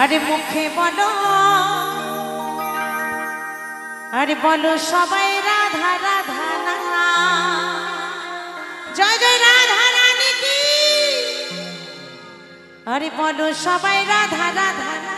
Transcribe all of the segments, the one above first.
আরে মুখে বলো। আরে বলো সবাই রাধা রাধা না। জয় জয় রাধা, রানী কি? আরে বলো সবাই রাধা রাধা না।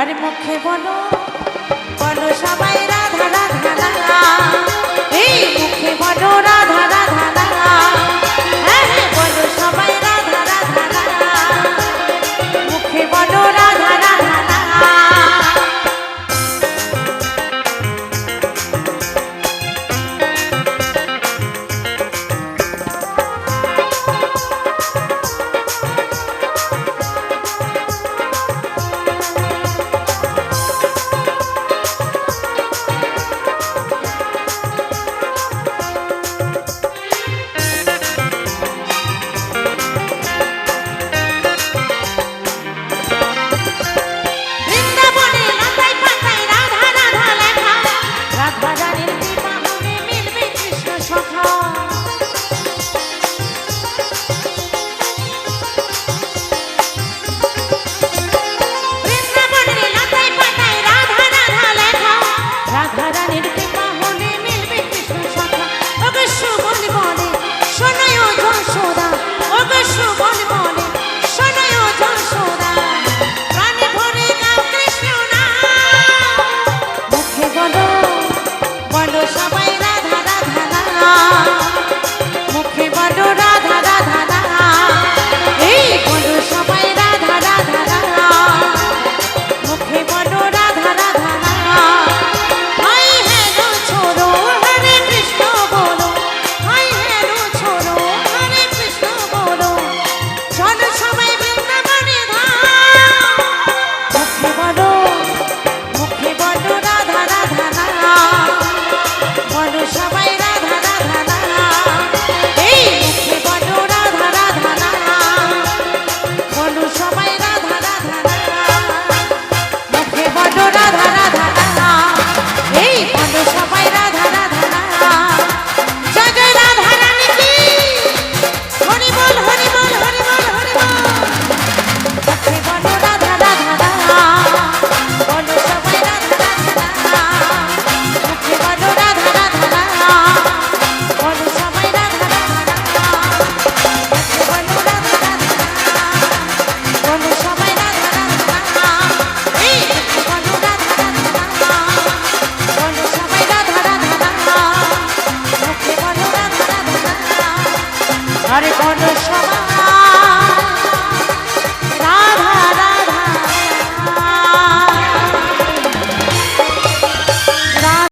আর মুখে বলো। ¡Gracias! আরে কোন সময়